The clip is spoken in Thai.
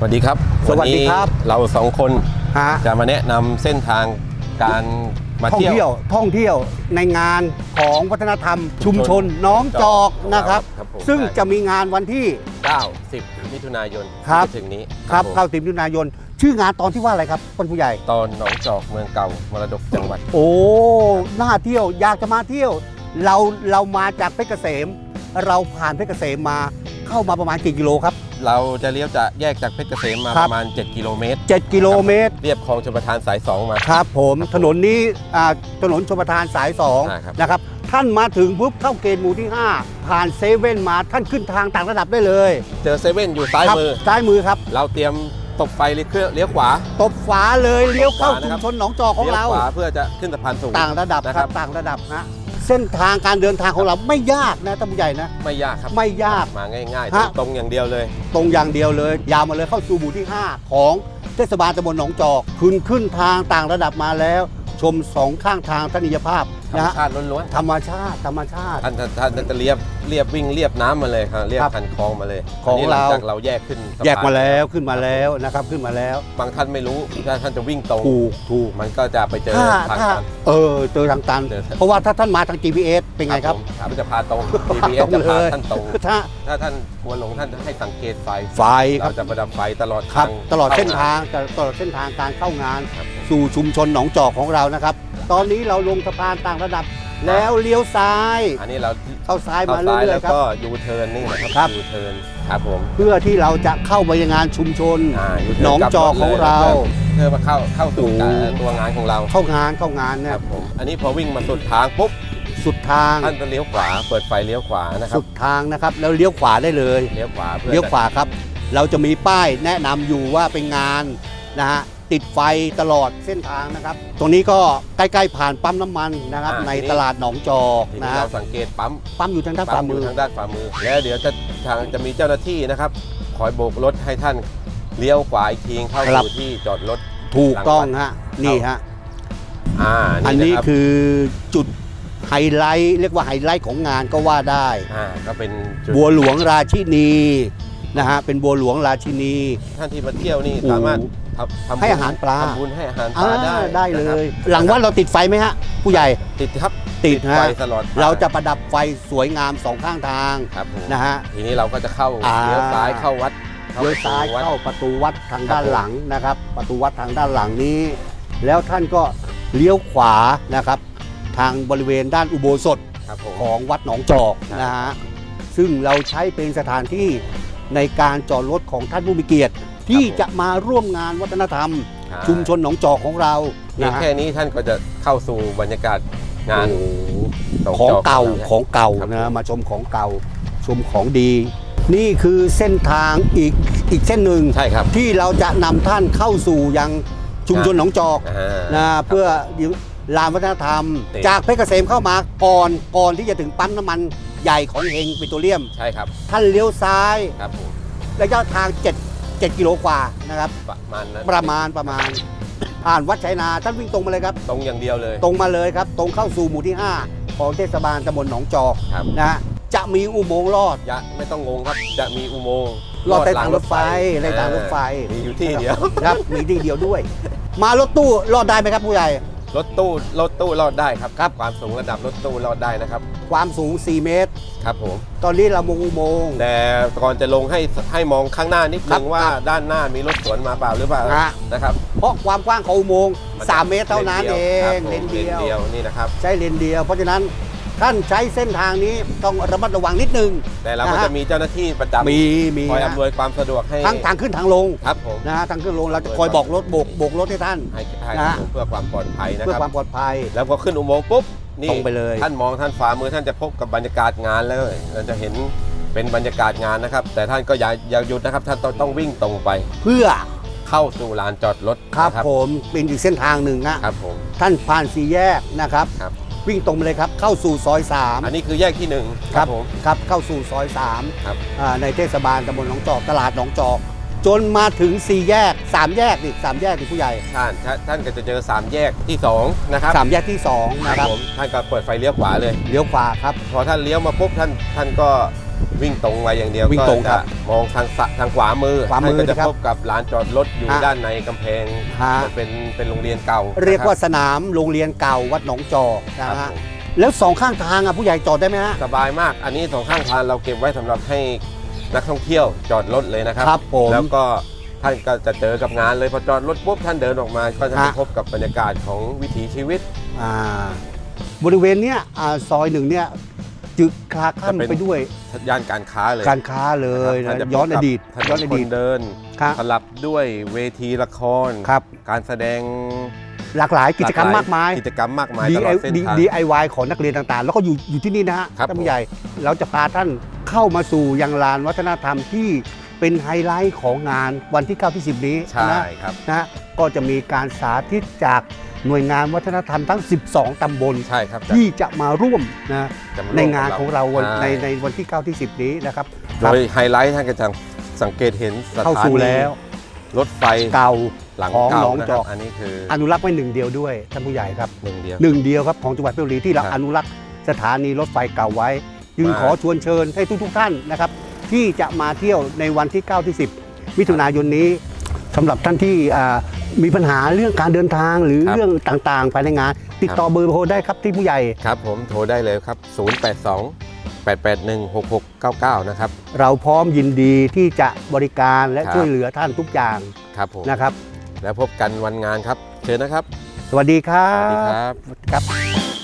สวัสดีครับสวัสดีครับนนี้เราสองคนฮะ จะมาแนะนำเส้นทางการมาท่องเที่ยว เที่ยวท่องเที่ยวในงานของวัฒนธรรม ชุมชนน้องจอกนะครับ ครับผม ซึ่งใช่จะมีงานวันที่ 9 10 มิถุนายนครับ ที่จะถึงนี้ครับผมเข้าติมมิถุนายน ชื่องานตอนที่ว่าอะไรครับท่านผู้ใหญ่ ตอนหนองจอกเมืองเก่ามรดกจังหวัด โอ้น่าเที่ยวอยากจะมาเที่ยว เราเรามาจากเพชรเกษม เราผ่านเพชรเกษมมาเข้ามาประมาณกี่กิโลครับ เราจะเลี้ยวจะแยกจากเพชรเกษมมาครัปบ ระมาณ 7 กิโลเมตร 7 กิโลเมตรเรียบคลองชลประทานสาย 2 มา ครับผมครับผมถนนนี้อ่าถนนชมประทานสายอ่าครับ 2 นะครับ ท่านมาถึงปุ๊บเข้าเกณฑ์หมู่ที่ 5 ผ่านเซเว่นมาท่านขึ้นทางต่างระดับได้เลยเจอเซเว่นอยู่ซ้ายครับมือ ซ้ายมือครับ เราเตรียมตบไฟเลี้ยวเครื่องเลี้ยวขวา ตบฝาเลยเลี้ยวเข้าตบฝานะครับชุมชนหนองจอกของเลี้ยวเราขวาเพื่อจะขึ้นสะพานสูง ต่างระดับนะคครัรับ บต่างระดับนะ เส้นทางการเดินทางของเราไม่ยากนะท่านผู้ใหญ่นะ ไม่ยากครับไม่ยากมาง่ายฮะ ๆ ตรงๆอย่างเดียวเลย ตรงอย่างเดียวเลย ยาวมาเลยเข้าสู่หมู่ที่ 5 ของเทศบาลตำบลหนองจอกขึ้นขึ้นทางต่างระดับมาแล้ว ชมสองข้างทางทัศนียภาพธรรนะมฮะชาติล้วนธรรมชาติธรรมชาติๆท่านท่านท่านจะเรียบเรียบวิ่งเรียบน้ำมาเลยครับเรียบครับคันคลองมาเลยของนนี้หลังเรา จากเราแยกขึ้นสะพนแยกมาแล้วขึ้นมาแล้วนะครับขึ้นมาแล้วบางท่านไม่รู้ถ้าท่านจะวิ่งตรงถูกถูกมันก็จะไปเจอถ้าทางถ้าตัน เออเจอทางตัน เจอเพราะว่าถ้าท่านมาทาง GPS เป็นไงครับ ผมครับจะพาตรง GPS จะพาท่านตรง ถ้า ถ้าท่าน กลัวหลงท่านให้สังเกตไฟไฟครัเราบจะประดับไฟตลอดครับ ทางตลอดเส้นข้ทางตลอดเส้นทางการเข้างาน ครับผมสู่ชุมชนหนองจอกของเรานะครับ ตอนนี้เราลงสะพานต่างระดับ แล้วเลี้ยวซ้าย อันนี้เราเข้าซ้ายเข้ามาซ้ายเรื่อแล้ยวๆครับ ก็ยูเทิร์นนี่นะคครัรับยูเทิร์นครับผมเพื่อที่เราจะเข้าไปยังงานชุมชน อ่า U-turn หนองจอกของเรา เพื่อมาเข้าเข้าสู่โอ้ตัวงานของเราเข้างานเข้างานคเนี่ยรับผมอันนี้พอวิ่งมาสุดทางปุ๊บ สุดทางท่านจะเลี้ยวขวา เปิดไฟเลี้ยวขวานะครัสุบ ดทางนะครับ แล้วเลี้ยวขวาได้เลย เลี้ยวขวาเพื่อเลี้ยวขจะวาครับ เราจะมีป้ายแนะนำอยู่ว่าเป็นงานนะฮะติดไฟตลอดเส้นทางนะครับ ตรงนี้ก็ใกล้ๆผ่านปั๊มน้ำมันนะครับ ในตลาดหนองจอกทีนะนี้ฮะเราสังเกตปั๊มปั๊มอยู่ทางด้านขปั๊วามอมืยู่อ ทางด้านขวามือ แล้วเดี๋ยวจะทางจะมีเจ้าหน้าที่นะครับ คอยโบกรถให้ท่านเลี้ยวขวาอีกทีเข้าครับ สู่ที่จอดรถ ถูกต้องฮะนี่ฮะ อ่าอันนี้ะรับ คือจุด ไฮไลท์เรียกว่าไฮไลท์ของงานก็ว่าได้ อ่าก็เป็นจุดบัวหลวงราชินีนะฮะเป็นบัวหลวงราชินี ท่านที่มาเที่ยวนี่โอ้สามารถทำทำบุญให้อาหารปลา ทำบุญให้อาหารปอ่าลาได้ได้เลนะครับย หลังวัดเราติดไฟไหมฮะ ผู้ใหญ่ติดครับติดฮะไฟตลอดเราจะประดับไฟสวยงามสองข้างทางครับผมนะฮะ ทีนี้เราก็จะเข้าอ่า เลี้ยวซ้ายเข้าวัดเลี้ยวซ้ายวัด เข้าประตูวัดทางครับด้านผมหลังนะครับ ประตูวัดทางด้านหลังนี้ แล้วท่านก็เลี้ยวขวานะครับ ทางบริเวณด้านอุโบสถครับผมของวัดหนองจอกครับนะฮะซึ่งเราใช้เป็นสถานที่ในการจอดรถของท่านผู้มีเกียรติ ที่จะมาร่วมงานวัฒนธรรมอ่าชุมชนหนองจอกของเราเพียงนะฮะแค่นี้ท่านก็จะเข้าสู่บรรยากาศงานโอ้หนของจเก่าแล้วนี่ยของเก่าครับนะมาชมของเก่าชมของดี นี่คือเส้นทางอีกอีกเส้นหนึ่งใช่ครับ ที่เราจะนำท่านเข้าสู่ยังชุมชนหนองจอกอ่า นะเพื่อ ลานวัฒนธรรมติดจากเพชรเกษมเข้ามาก่อนก่อนที่จะถึงปั๊มน้ำมันใหญ่ของเฮงปิโตรเลียม ใช่ครับ ท่านเลี้ยวซ้ายครับผมระยะทาง 7 7กิโลกว่านะครับ ประมาณนั้นประมาณประมาณ ผ่านวัดชัยนาท่านวิ่งตรงมาเลยครับ ตรงอย่างเดียวเลย ตรงมาเลยครับ ตรงเข้าสู่หมู่ที่ 5 ของเทศบาลตำบลหนองจอกครับ นะฮะจะมีอุโมงค์ลอดอย่าไม่ต้องงงครับ จะมีอุโมงค์ลอดใต้หลัทางรถไฟใต้ทางรถไฟอ่ามีอยู่ที่เดียวครับมีที่เดียวด้วย มารถตู้รอดได้ไหมครับผู้ใหญ่ รถตู้รถตู้รอดได้ครับครับความสูงระดับรถตู้รอดได้นะครับความสูง 4 เมตร ครับผม ตอนนี้เรามงอุโมงค์ แต่ก่อนจะลงให้ให้มองข้างหน้านิดครันึบงว่าด้านหน้ามีรถสวนมาเปล่าหรือเปล่าฮะ นะครับเพราะความกว้างของอุโมงค์น3เมตรเท่านั้นเอครับงผมเลนเดียวเดียว นี่นะครับ ใช้เลนเดียว เพราะฉะนั้น ท่านใช้เส้นทางนี้ต้องระมัดระวังนิดนึงแต่เราก็นะฮะจะมีเจ้าหน้าที่ประจำมีมีคอยนะอำนวยความสะดวกให้ทั้งทางขึ้นทางลงครับผมนะฮะทางขึ้นลงเราจะคอยบอกรถโบกโบกรถให้ท่านให้ให้นะฮะเพื่อความปลอดภัยนะเพื่อครับความปลอดภัย แล้วพอขึ้นอุโมงค์ปุ๊บนี่ตรงไปเลย ท่านมองท่านฝ่ามือท่านจะพบกับบรรยากาศงานแล้วเราจะเห็นเป็นบรรยากาศงานนะครับ แต่ท่านก็อย่าอย่าหยุดนะครับ ท่านต้องต้องวิ่งตรงไป เพื่อเข้าสู่ลานจอดรถครับนะผมเป็นอีกเส้นทางหนึ่งนะครับผมท่านผ่านสี่แยกนะครับครับ วิ่งตรงไปเลยครับ เข้าสู่ซอย3อันนี้คือแยกที่หนึ่งครับผมครับเข้าสู่ซอยครับ3อ่าในเทศบาลตำบลหนองจอกตลาดหนองจอก จนมาถึงสี่แยกสามแยกดิสามแยกดิผู้ใหญ่ท่านท่านท่านก็จะเจอสามแยกที่สองนะครับสามแยกที่สองครันะบครับผมท่านก็เปิดไฟเลี้ยวขวาเลยเลี้ยวขวาครับพอท่านเลี้ยวมาปุ๊บท่านท่านก็ วิ่งตรงไปอย่างเดียววิ่งตรงครับก็จะมองทางสะทางขวามือขวามือท่นก็จะนะครับพบกับลานจอดรถอยู่ฮะด้านในกำแพงฮะ มันเป็นเป็นโรงเรียนเก่าเรียกว่านะคสนามโรงเรียนเก่าวัดหนองจอกรันะบครัฮะบผมแล้วสองข้างทางอะผู้ใหญ่จอดได้ไหมฮะสบายมาก อันนี้สองข้างทางเราเก็บไว้สำหรับให้นักท่องเที่ยวจอดรถเลยนะครับ ครับผม แล้วก็ท่านก็จะเจอกับงานเลยพอจอดรถปุ๊บท่านเดินออกมา ก็จะไปฮะ พบกับบรรยากาศของวิถีชีวิต อ่าบริเวณเนี้ยอ่าซอยหนึ่งเนี่ย จึกคลาคล่ำจะเป็นไปด้วย ย่านการค้าเลยการค้าเลยท่านะจะพบย้อนอกับดีตถนย้อนนอคดีตนเดินครับสลับด้วยเวทีละครครับ การแสดงหลากหลายกิจกรรมหลมากมายกิจกรรมมากมาย D ตลอดเส้นทาง DIY ของนักเรียนต่างๆ แล้วก็อยู่อยู่ที่นี่นะฮะครับท่านผู้ใหญ่เราจะพาท่านเข้ามาสู่ยังลานวัฒนธรรมที่เป็นไฮไลท์ของงานวันที่ 9 ที่ 10 นี้ใช่นะครับนะก็จะมีการสาธิตจาก หน่วยงานวัฒนธรรมทั้ง 12 ตำบล ใช่ครับจะที่จะมาร่วมนะจะมในงานของเราวันในช่ในวันที่ 9 ที่ 10 นี้นะครับโดยไฮไลท์ท่านก็จะสังเกตเห็นสเข้าถาสู่นีแล้วรถไฟเก่าหลังของเก่าหนองนะจครัอบกอันนี้คืออนุรักษ์ไว้หนึ่งเดียวด้วยท่านผู้ใหญ่ครับหนึ่งเดียว หนึ่งเดียวครับของจังหวัดเพชรบุรีที่เราครับอนุรักษ์สถานีรถไฟเก่าไว้จึงมา ขอชวนเชิญให้ทุกๆท่านนะครับที่จะมาเที่ยวในวันที่ 9 ที่ 10 มิถุนายนนี้ สำหรับท่านที่อ่ามีปัญหาเรื่องการเดินทางหรือครับ เรื่องต่างๆภายในงาน ติดต่อเบอร์โทรได้ครับที่ผู้ใหญ่ ครับผมโทรได้เลยครับ 082 881 6699 นะครับ เราพร้อมยินดีที่จะบริการและครับ ช่วยเหลือท่านทุกอย่างครับผมนะครับ แล้วพบกันวันงานครับ เชิญนะครับ สวัสดีครัสวัสดีบครับ ครับ